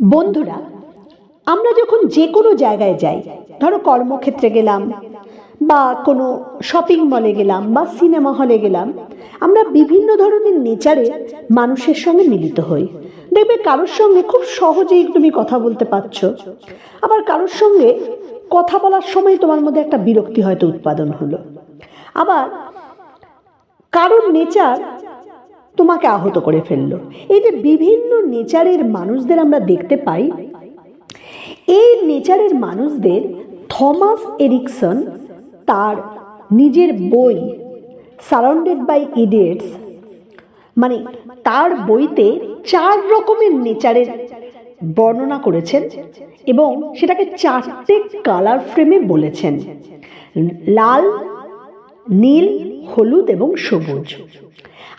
বন্ধুরা, আমরা যখন যে কোনো জায়গায় যাই, ধরো কর্মক্ষেত্রে গেলাম বা কোনো শপিং মলে গেলাম বা সিনেমা হলে গেলাম, আমরা বিভিন্ন ধরনের নেচারে মানুষের সঙ্গে মিলিত হই। দেখবে কারোর সঙ্গে খুব সহজেই তুমি কথা বলতে পারছ, আবার কারোর সঙ্গে কথা বলার সময় তোমার মধ্যে একটা বিরক্তি হয়তো উৎপাদন হলো। আবার কারোর নেচার তোমাকে আহত করে ফেলল। এই যে বিভিন্ন নেচারের মানুষদের আমরা দেখতে পাই, এই নেচারের মানুষদের থমাস এরিকসন তার নিজের বই সারাউন্ডেড বাই ইডিয়েটস মানে তার বইতে চার রকমের নেচারের বর্ণনা করেছেন এবং সেটাকে চারটে কালার ফ্রেমে বলেছেন। লাল, নীল, হলুদ এবং সবুজ।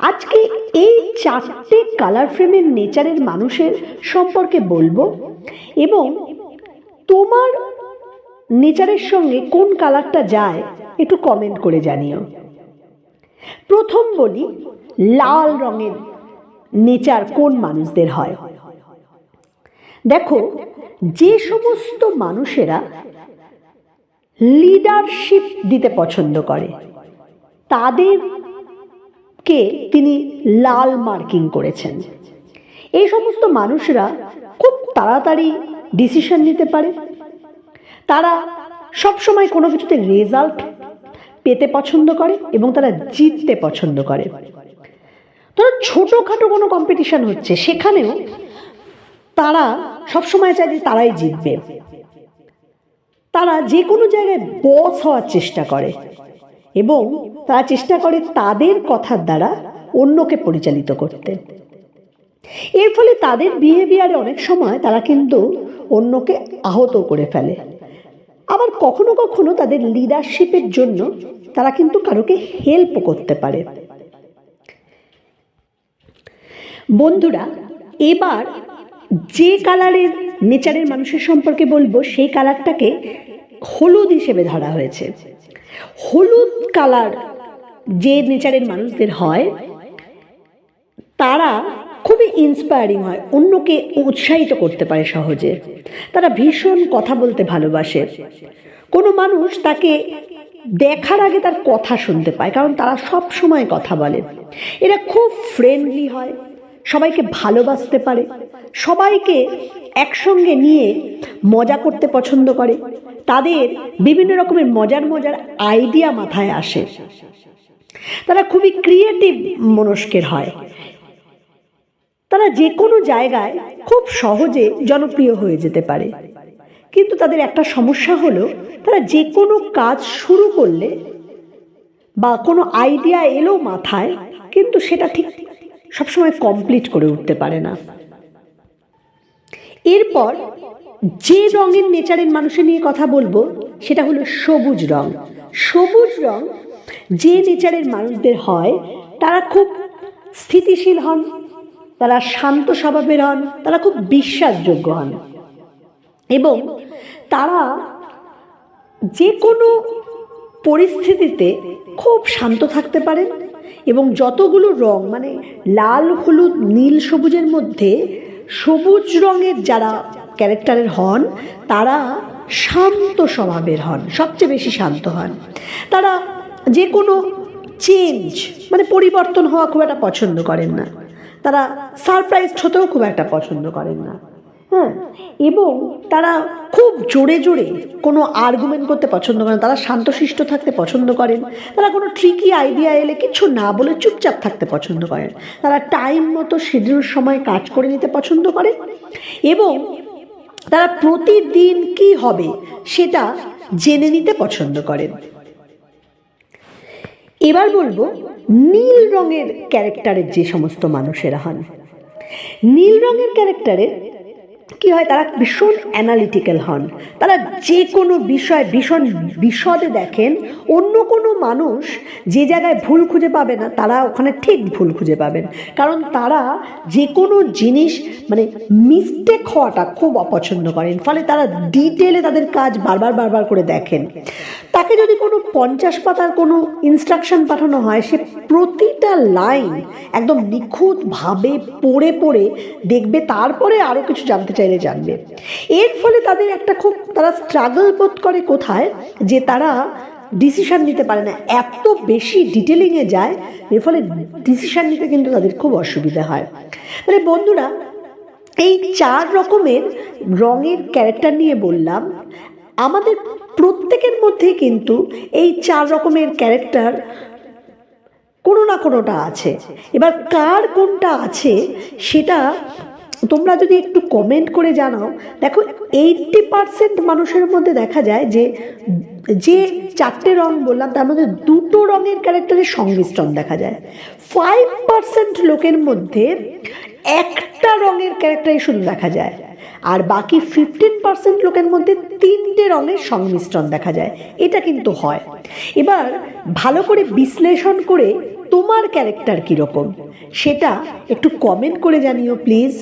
আজকে এই চারটে কালার ফ্রেমের নেচারের মানুষের সম্পর্কে বলব? এবং তোমার নেচারের সঙ্গে কোন কালারটা যায় একটু কমেন্ট করে জানিও। প্রথম বলি, লাল রঙের নেচার কোন মানুষদের হয়? দেখো, যে সমস্ত মানুষেরা লিডারশিপ দিতে পছন্দ করে তাদেরকে তিনি লাল মার্কিং করেছেন। এই সমস্ত মানুষরা খুব তাড়াতাড়ি ডিসিশন নিতে পারে। তারা সবসময় কোনো কিছুতে রেজাল্ট পেতে পছন্দ করে এবং তারা জিততে পছন্দ করে। ধরো ছোটোখাটো কোনো কম্পিটিশন হচ্ছে, সেখানেও তারা সবসময় চায় যে তারাই জিতবে। তারা যে কোনো জায়গায় বস হওয়ার চেষ্টা করে। এবং তারা চেষ্টা করে তাদের কথার দ্বারা অন্যকে পরিচালিত করতে। এর ফলে তাদের বিহেভিয়ারে অনেক সময় তারা কিন্তু অন্যকে আহত করে ফেলে। আবার কখনো কখনো তাদের লিডারশিপের জন্য তারা কিন্তু কারোকে হেল্প করতে পারে। বন্ধুরা, এবার যে কালারের নেচারের মানুষের সম্পর্কে বলব, সেই কালারটাকে হলুদ হিসেবে ধরা হয়েছে। হলুদ কালার যে নেচারের মানুষদের হয়, তারা খুবই ইন্সপায়ারিং হয়, অন্যকে উৎসাহিত করতে পারে সহজে। তারা ভীষণ কথা বলতে ভালোবাসে। কোনো মানুষ তাকে দেখার আগে তার কথা শুনতে পায়, কারণ তারা সব সময় কথা বলে। এরা খুব ফ্রেন্ডলি হয়, সবাইকে ভালোবাসতে পারে, সবাইকে একসঙ্গে নিয়ে মজা করতে পছন্দ করে। তাদের বিভিন্ন রকমের মজার মজার আইডিয়া মাথায় আসে। তারা খুবই ক্রিয়েটিভ মনস্কের হয়। তারা যে কোনো জায়গায় খুব সহজে জনপ্রিয় হয়ে যেতে পারে। কিন্তু তাদের একটা সমস্যা হলো, তারা যে কোনো কাজ শুরু করলে বা কোনো আইডিয়া এলো মাথায়, কিন্তু সেটা ঠিক সবসময় কমপ্লিট করে উঠতে পারে না। এরপর যে রঙের নেচারের মানুষের নিয়ে কথা বলব, সেটা হলো সবুজ রং। সবুজ রং যে নেচারের মানুষদের হয়, তারা খুব স্থিতিশীল হন, তারা শান্ত স্বভাবের হন, তারা খুব বিশ্বাসযোগ্য হন। এবং তারা যে কোনো পরিস্থিতিতে খুব শান্ত থাকতে পারেন এবং যতগুলো রং মানে লাল, হলুদ, নীল, সবুজের মধ্যে সবুজ রঙের যারা ক্যারেক্টারের হন, তারা শান্ত স্বভাবের হন, সবচেয়ে বেশি শান্ত হন। তারা যে কোনো চেঞ্জ মানে পরিবর্তন হওয়া খুব একটা পছন্দ করেন না। তারা সারপ্রাইজ হতেও খুব একটা পছন্দ করেন না। হ্যাঁ এবং তারা খুব জোরে জোরে কোনো আর্গুমেন্ট করতে পছন্দ করেন তারা শান্তশিষ্ট থাকতে পছন্দ করেন। তারা কোনো ট্রিকি আইডিয়া এলে কিছু না বলে চুপচাপ থাকতে পছন্দ করেন। তারা টাইম মতো শিডিউল সময় কাজ করে নিতে পছন্দ করেন। এবং তারা প্রতিদিন কি হবে সেটা জেনে নিতে পছন্দ করেন। এবার বলব, নীল রঙের ক্যারেক্টারের যে সমস্ত মানুষেরা হন। নীল রঙের ক্যারেক্টারের কি হয়, তারা ভীষণ অ্যানালিটিক্যাল হন। তারা যে কোনো বিষয় ভীষণ বিশদে দেখেন, অন্য কোনো মানুষ যে জায়গায় ভুল খুঁজে পাবে না, তারা ওখানে ঠিক ভুল খুঁজে পাবেন। কারণ তারা যে কোনো জিনিস মানে মিস্টেক হওয়াটা খুব অপছন্দ করেন। ফলে তারা ডিটেলে তাদের কাজ বারবার বারবার করে দেখেন। তাকে যদি কোনো পঞ্চাশ পাতার কোনো ইনস্ট্রাকশন পাঠানো হয়, সে প্রতিটা লাইন একদম নিখুঁতভাবে পড়ে পড়ে দেখবে, তারপরে আরও কিছু জানতে চাইবে। লাইফস্টাইলে জানবে। এর ফলে তাদের একটা খুব, তারা স্ট্রাগল বোধ করে কোথায় যে তারা ডিসিশন নিতে পারে না। এত বেশি ডিটেলিংয়ে যায়, এর ফলে ডিসিশন নিতে কিন্তু তাদের খুব অসুবিধা হয়। তাহলে বন্ধুরা, এই চার রকমের রঙের ক্যারেক্টার নিয়ে বললাম, আমাদের প্রত্যেকের মধ্যে কিন্তু এই চার রকমের ক্যারেক্টার কোনো না কোনোটা আছে। এবার কার কোনটা আছে, সেটা তোমরা যদি একটু কমেন্ট করে জানাও, দেখো এইটটি পার্সেন্ট মানুষের মধ্যে দেখা যায় যে যে চারটে রং বললাম, তার মধ্যে দুটো রঙের ক্যারেক্টারের সংমিশ্রণ দেখা যায়। ফাইভ পার্সেন্ট লোকের মধ্যে একটা রঙের ক্যারেক্টারই শুধু দেখা যায়। আর বাকি ফিফটিন পার্সেন্ট লোকের মধ্যে তিনটে রঙের সংমিশ্রণ দেখা যায়। এটা কিন্তু হয়। এবার ভালো করে বিশ্লেষণ করে তোমার ক্যারেক্টার কীরকম? সেটা একটু কমেন্ট করে জানিও প্লিজ